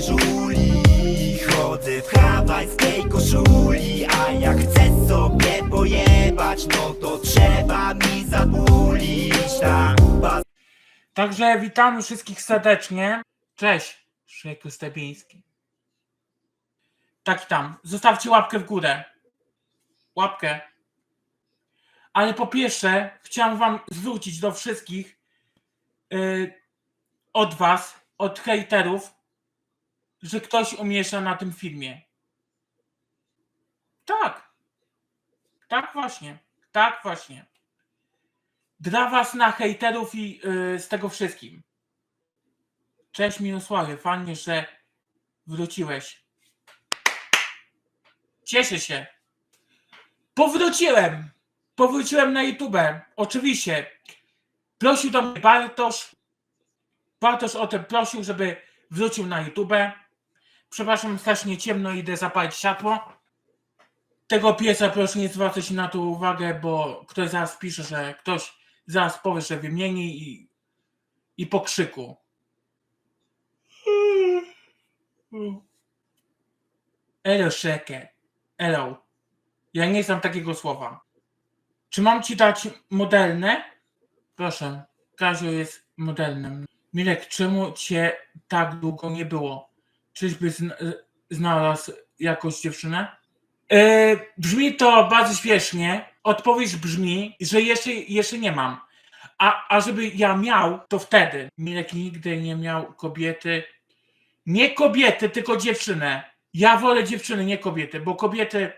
Żuli Chodzę w hawajskiej koszuli A jak chcę sobie pojebać No to trzeba mi zabulić Tak, Także witamy wszystkich serdecznie. Cześć, Szejku Stebiński. Tak tam. Zostawcie łapkę w górę. Łapkę. Ale po pierwsze, chciałem wam zwrócić do wszystkich yy, od was, od hejterów, że ktoś umiesza na tym filmie. Tak. Tak właśnie. Tak właśnie. Dla was na hejterów i yy, z tego wszystkim. Cześć Mirosławie, fajnie, że wróciłeś. Cieszę się. Powróciłem. Powróciłem na YouTube. Oczywiście. Prosił do mnie Bartosz. Bartosz o tym prosił, żeby wrócił na YouTube. Przepraszam, strasznie ciemno, idę zapalić światło. Tego piesa proszę nie zwracać na to uwagę, bo ktoś zaraz pisze, że ktoś zaraz powie, że wymieni i, i po krzyku. Elo Szeke. Elo. Ja nie znam takiego słowa. Czy mam ci dać modelne? Proszę. Kazio jest modelnym. Mirek, czemu cię tak długo nie było? Czyżby zna- znalazł jakąś dziewczynę? E, brzmi to bardzo śmiesznie. Odpowiedź brzmi, że jeszcze, jeszcze nie mam. A, a żeby ja miał, to wtedy. Mirek nigdy nie miał kobiety. Nie kobiety, tylko dziewczynę. Ja wolę dziewczyny, nie kobiety, bo kobiety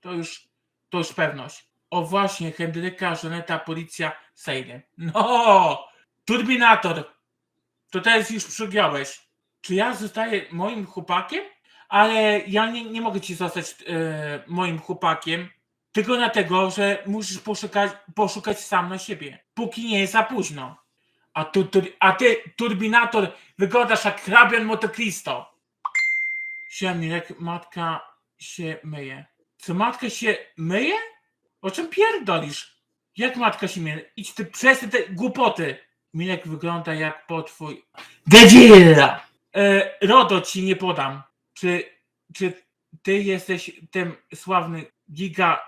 to już, to już pewność. O właśnie, Henryka, Żaneta, policja, Sejny. No, Turbinator. To teraz już przygiąłeś. Czy ja zostaję moim chłopakiem? Ale ja nie, nie mogę ci zostać e, moim chłopakiem, tylko dlatego, że musisz poszukać, poszukać sam na siebie, póki nie jest za późno. A, tu, tu, a ty, Turbinator, wyglądasz jak hrabian Monte Cristo. Siemilek, matka się myje. Co, matka się myje? O czym pierdolisz? Jak matka się myje? Idź ty, przestań te głupoty. Milek wygląda jak potwój. Godzilla! E, RODO ci nie podam. Czy, czy ty jesteś tym sławny giga,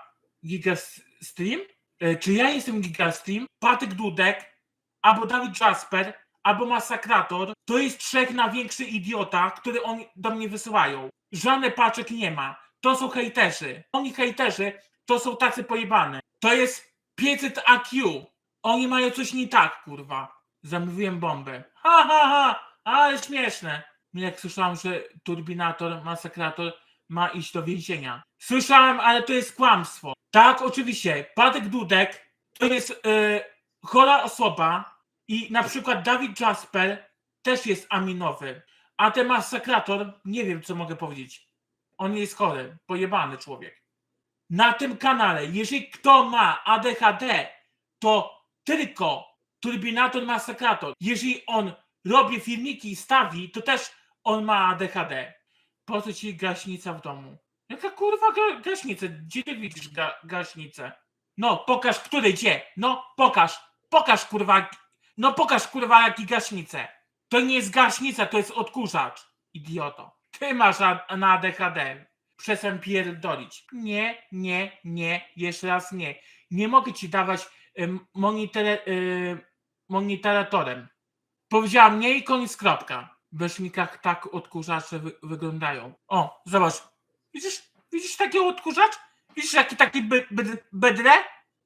giga stream? E, czy ja jestem giga stream? Patyk Dudek, albo Dawid Jasper, albo Masakrator, to jest trzech największy idiota, który oni do mnie wysyłają. Żadnych paczek nie ma. To są hejterzy. Oni hejterzy to są tacy pojebane. To jest 500 AQ. Oni mają coś nie tak, kurwa. Zamówiłem bombę. Ha, ha, ha, ale śmieszne. Jak słyszałem, że turbinator, masakrator ma iść do więzienia. Słyszałem, ale to jest kłamstwo. Tak, oczywiście. Patek Dudek to jest e, chora osoba i na przykład Dawid Jasper też jest aminowy. A ten masakrator, nie wiem co mogę powiedzieć. On jest chory, pojebany człowiek. Na tym kanale, jeżeli kto ma ADHD, to tylko Turbinator Masakrator. Jeżeli on robi filmiki i stawi, to też on ma ADHD. Po co ci gaśnica w domu? Jaka kurwa ga gaśnica? Gdzie ty widzisz ga gaśnicę? No, pokaż, który gdzie? No, pokaż. Pokaż, kurwa. No, pokaż, kurwa, jaki gaśnicę. To nie jest gaśnica, to jest odkurzacz. Idioto. Ty masz na, na ADHD. Przestań pierdolić. Nie, nie, nie, jeszcze raz nie. Nie mogę ci dawać monitore, y, monitoratorem. Powiedziałam nie i koniec kropka. W beżnikach tak odkurzacze wy, wyglądają. O, zobacz. Widzisz, widzisz taki odkurzacz? Widzisz taki by, by, bydre?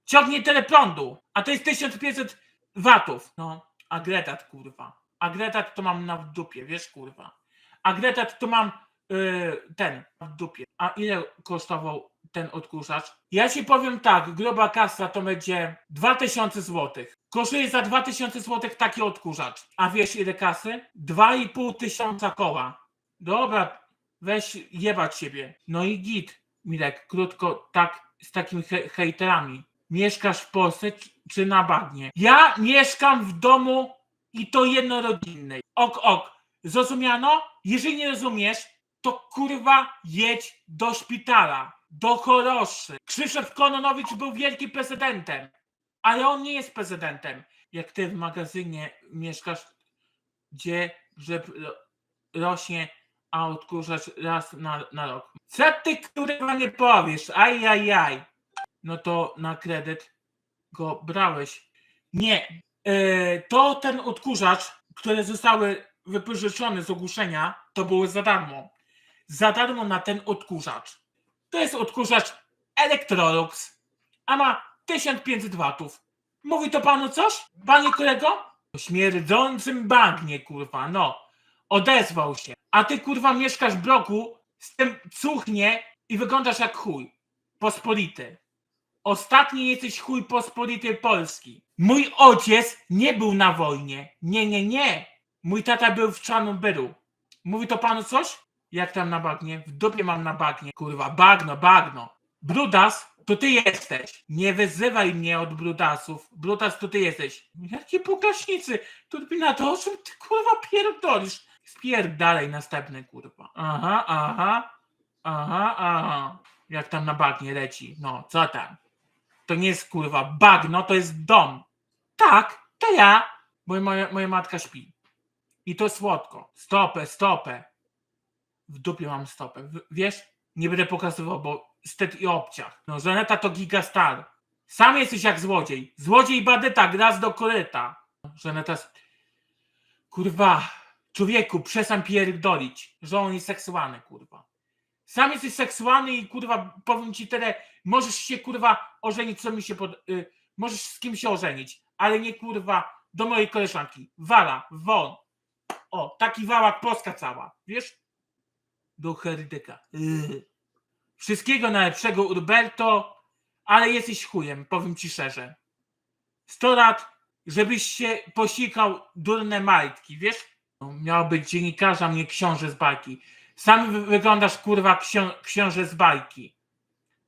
Ciągnie tyle prądu. A to jest 1500 watów. No, agregat kurwa. Agregat to mam na dupie, wiesz kurwa. Agregat to mam yy, ten w dupie. A ile kosztował ten odkurzacz? Ja ci powiem tak, gruba kasa to będzie 2000 zł. Kosztuje za 2000 zł taki odkurzacz. A wiesz ile kasy? 2,5 tysiąca koła. Dobra, weź jebać siebie. No i git, Milek, krótko, tak z takimi he hejterami. Mieszkasz w Polsce czy na bagnie? Ja mieszkam w domu i to jednorodzinnej. Ok, ok. Zrozumiano? Jeżeli nie rozumiesz, to kurwa jedź do szpitala, do choroszy. Krzysztof Kononowicz był wielkim prezydentem, ale on nie jest prezydentem. Jak ty w magazynie mieszkasz, gdzie ro- rośnie, a odkurzacz raz na, na rok. Co ty kurwa nie powiesz? Aj, aj, aj. No to na kredyt go brałeś. Nie. E, to ten odkurzacz, które zostały wypożyczone z ogłoszenia, to były za darmo. Za darmo na ten odkurzacz. To jest odkurzacz Electrolux, a ma 1500 watów. Mówi to panu coś? Panie kolego? O śmierdzącym bagnie, kurwa, no. Odezwał się. A ty, kurwa, mieszkasz w bloku, z tym cuchnie i wyglądasz jak chuj. Pospolity. Ostatni jesteś chuj pospolity Polski. Mój ojciec nie był na wojnie. Nie, nie, nie. Mój tata był w Czarnobylu. Mówi to panu coś? Jak tam na bagnie? W dupie mam na bagnie. Kurwa, bagno, bagno. Brudas, to ty jesteś. Nie wyzywaj mnie od brudasów. Brudas, to ty jesteś. Jakie pokaśnicy? Turbina, to o czym ty kurwa pierdolisz? Spierdalej następny kurwa. Aha, aha. Aha, aha. Jak tam na bagnie leci. No, co tam? To nie jest kurwa bagno, to jest dom. Tak, to ja. Bo moja, moja matka śpi. I to słodko. Stopę, stopę. W dupie mam stopę. Wiesz? Nie będę pokazywał, bo stet i obciach. No, Żaneta to gigastar. Sam jesteś jak złodziej. Złodziej badyta, gras do koryta. Żaneta... Kurwa. Człowieku, przestań pierdolić, że on jest seksualny, kurwa. Sam jesteś seksualny i kurwa, powiem ci tyle, możesz się kurwa ożenić, co mi się pod... Y, możesz z kim się ożenić, ale nie kurwa do mojej koleżanki. Wala, won. O, taki wałak Polska cała, wiesz? Do herydyka. Yy. Wszystkiego najlepszego, Urberto, ale jesteś chujem, powiem ci szczerze. Sto lat, żebyś się posikał durne majtki, wiesz? No, Miał być dziennikarza, mnie książę z bajki. Sam wy- wyglądasz, kurwa, ksią- książę z bajki.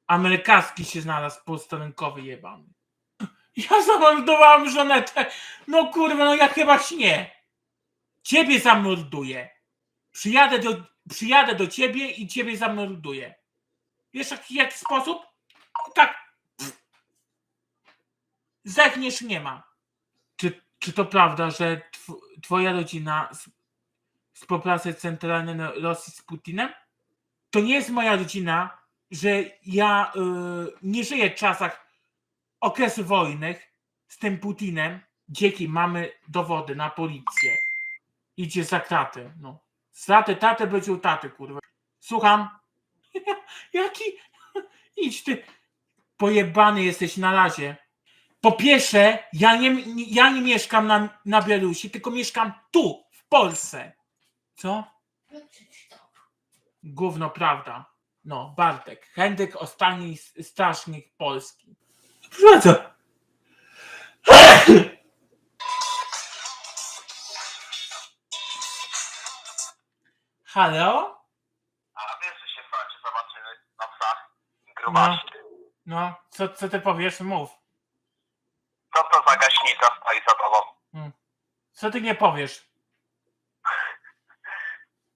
Amerykański się znalazł posterunkowy jebany. Ja zamordowałem żonetę. No kurwa, no ja chyba śnię. Ciebie zamorduję. Przyjadę do, przyjadę do ciebie i ciebie zamorduję. Wiesz jaki, jaki sposób? No Tak. Zechniesz nie ma. Czy, czy to prawda, że tw, twoja rodzina współpracuje centralnie na Rosji z Putinem? To nie jest moja rodzina, że ja y, nie żyję w czasach okresu wojennych z tym Putinem. Dzięki, mamy dowody na policję. Idzie za kraty. No. Straty taty będzie u taty, kurwa. Słucham. Jaki? Idź ty. Pojebany jesteś na razie. Po pierwsze, ja nie, ja nie mieszkam na, na Białorusi, tylko mieszkam tu, w Polsce. Co? Gówno prawda. No, Bartek. Henryk, ostatni strażnik Polski. Prawda. Halo? A wiesz, że się w końcu zobaczymy na psach? Grubaści. No, co, co ty powiesz? Mów. Co to za gaśnica stoi za tobą? Co ty nie powiesz?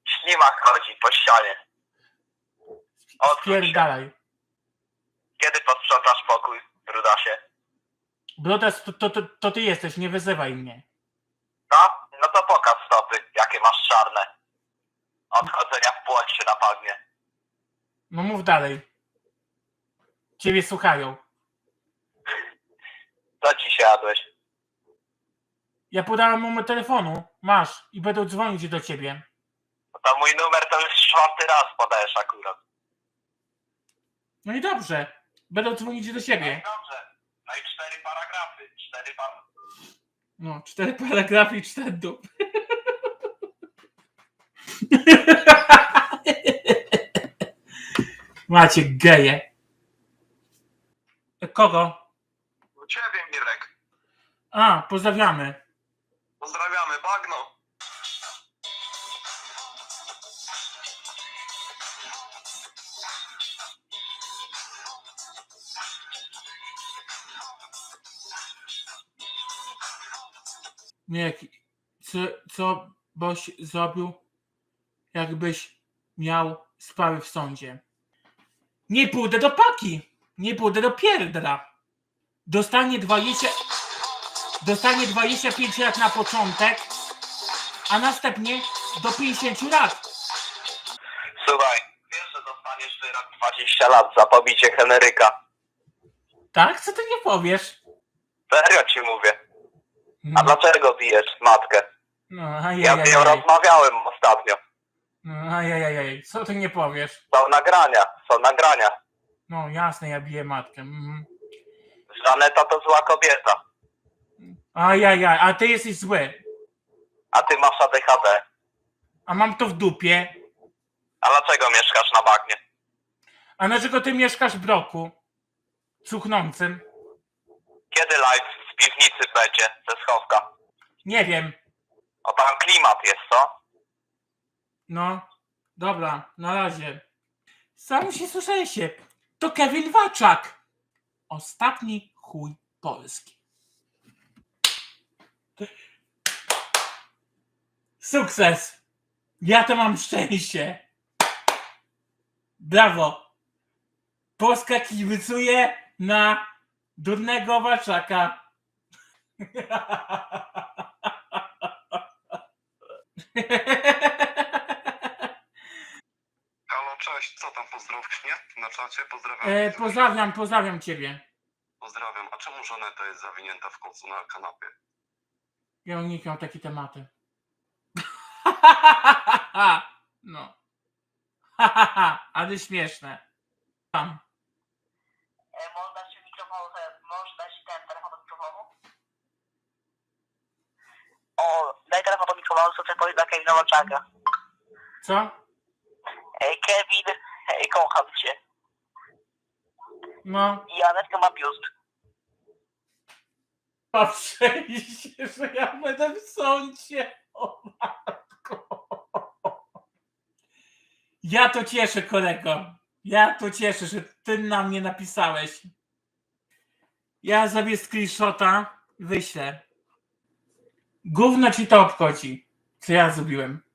Ślimak chodzi po ścianie. Odwróć się. Pierdalaj. Kiedy posprzątasz pokój, brudasie? Brodas, to, to, to, to ty jesteś, nie wyzywaj mnie. No? No to pokaż stopy, jakie masz czarne. Od chodzenia w płoć się napadnie. No mów dalej. Ciebie słuchają. Co dzisiaj jadłeś? Ja podałem mu telefonu. Masz i będą dzwonić do ciebie. No to mój numer to już czwarty raz podajesz akurat. No i dobrze. Będą dzwonić do ciebie. Dobrze. No i cztery paragrafy. Cztery par... No, cztery paragrafy i cztery dup. Macie geje. Kogo? U ciebie, Mirek. A, pozdrawiamy. Pozdrawiamy, bagno. Mirek, co, co byś zrobił, jakbyś miał sprawy w sądzie? Nie pójdę do paki. Nie pójdę do pierdra. Dostanie 20... Dostanie 25 lat na początek a następnie do 50 lat. Słuchaj, wiesz, że dostaniesz wyrok 20 lat za pobicie Henryka. Tak? Co ty nie powiesz? Serio ci mówię. A No, dlaczego bijesz matkę? no Ja z nią rozmawiałem ostatnio. Ajajajaj. Co ty nie powiesz? Są nagrania, są nagrania. No jasne, ja biję matkę. Mhm. Żaneta to zła kobieta, Ajajaj, a ty jesteś zły. a ty masz ADHD. A mam to w dupie. A dlaczego mieszkasz na bagnie? A dlaczego ty mieszkasz w bloku? Cuchnącym? Kiedy live z piwnicy będzie ze schowka? Nie wiem. O tam klimat jest, co? No, dobra, na razie. Sam się słyszeliście. To Kevin Waczak. Ostatni chuj Polski. Sukces. Ja to mam szczęście. Brawo. Polska kibicuje na durnego Waczaka. Halo, cześć, co tam pozdrowki, nie? Na czacie, pozdrawiam. E, pozdrawiam, pozdrawiam ciebie. Pozdrawiam. A czemu żoneta jest zawinięta w kocu na kanapie? Ja unikam takie tematy. no. Ale śmieszne. Tam. E, Można się mikrofon, można się ten telefon do mikrofonu? O, daj telefon do mikrofonu, co chcę powiedzieć dla Kevina Walczaka. Co? Ej, Kevin, kocham cię. No. I Anetka ma biust. Patrzę się, że ja będę w sądzie. O matko. Ja to cieszę, kolego. Ja to cieszę, że ty na mnie napisałeś. Ja zrobię screenshota, wyślę. Gówno ci to obchodzi, co ja zrobiłem.